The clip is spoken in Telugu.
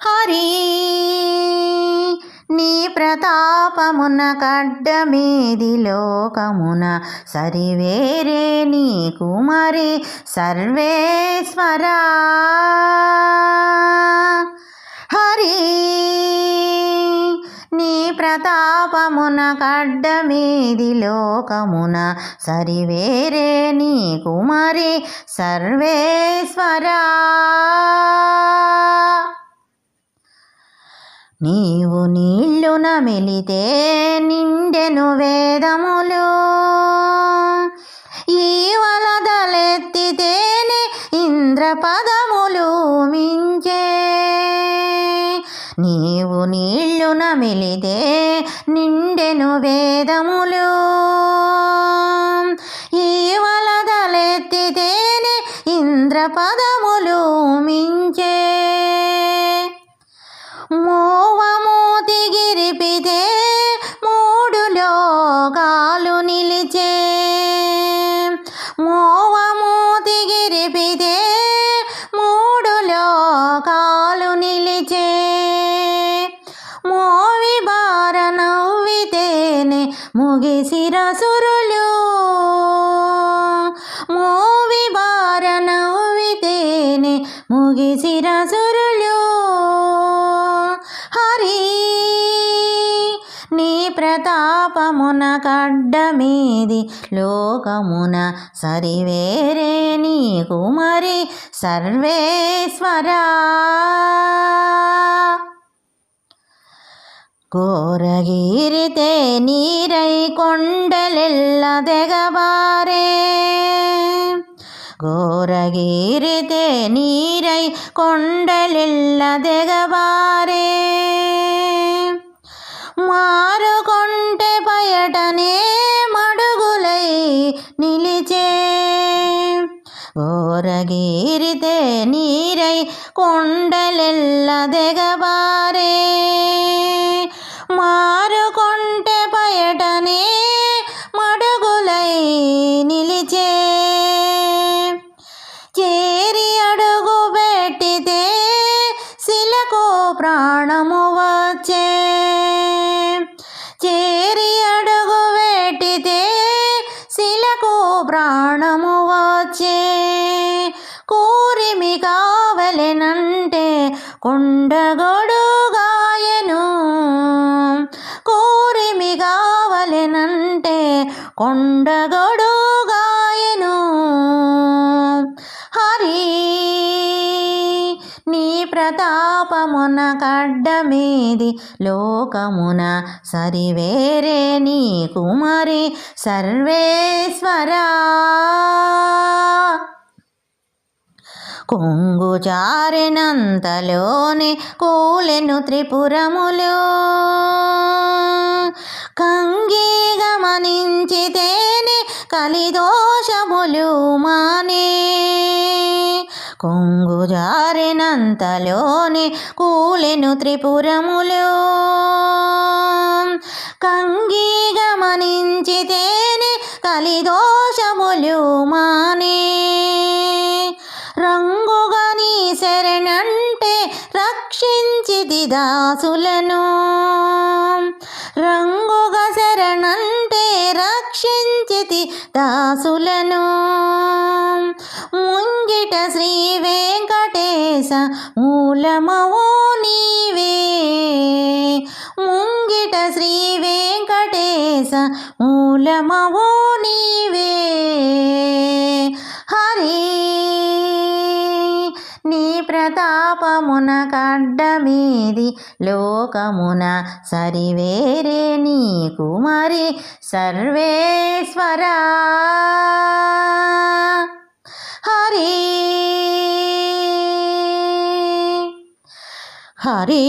హరి నీ ప్రతాపమున కడ్డమేది లోకమున. సరివేరే నీ కుమారి సర్వేశ్వరా. హరి నీ ప్రతాపమున కడ్డమేది లోకమున. సరివేరే నీ కుమారి సర్వేశ్వరా. నీవు నీళ్ళు నమిలితే నిండెను వేదములు. ఈ వలదలెత్తితేనే ఇంద్ర పదములు మించే. నీవు నీళ్ళు నమిలితే నిండెను వేదములు. ఈ వలదలెత్తితేనే ఇంద్ర పదములు మించే. మోవి బార నవ్వితేనే ముగిసిరసురులు మోవి బార నవ్వితేనే ముగిసిరసురులు హరి నీ ప్రతాపమున కడ్డమీది లోకమున సరివేరే నీ కుమరి సర్వేశ్వరా. కోరగిరితే నీరై కొండలెల్ల దెగబారే ఘోరగిరితే నీరై కొండలెల్ల దెగబారే మారుకొంటె పయటనే మడుగులై నిలిచే ఘోరగిరితే నీరై కొండలెల్ల దెగబారే కొండగొడుగాయను. కోరిమి కావలెనంటే కొండగొడుగాయను. హరి నీ ప్రతాపమున కడ్డమేది లోకమున సరివేరే నీ కుమారి సర్వేశ్వరా. కొంగు చారినంతలోనే కూలెను త్రిపురములో. కంగి గమనించితేనే కలిదోషములు మానే. కొంగు జారినంతలోనే కూలెను త్రిపురములో. కంగి గమనించితేనే కలిదోషములు మానే. రక్షించిది దాసులను. రంగుగా శరణంటే రక్షించితి దాసులను. ముంగిట శ్రీ వెంకటేశ మూలమవు నీవే. ముంగిట శ్రీ వెంకటేశ మూలమవు నీవే. ప్రతాపమున కడ్డమేది లోకమున సరివేరే నీ కుమారి సర్వేశ్వరా. హరి హరి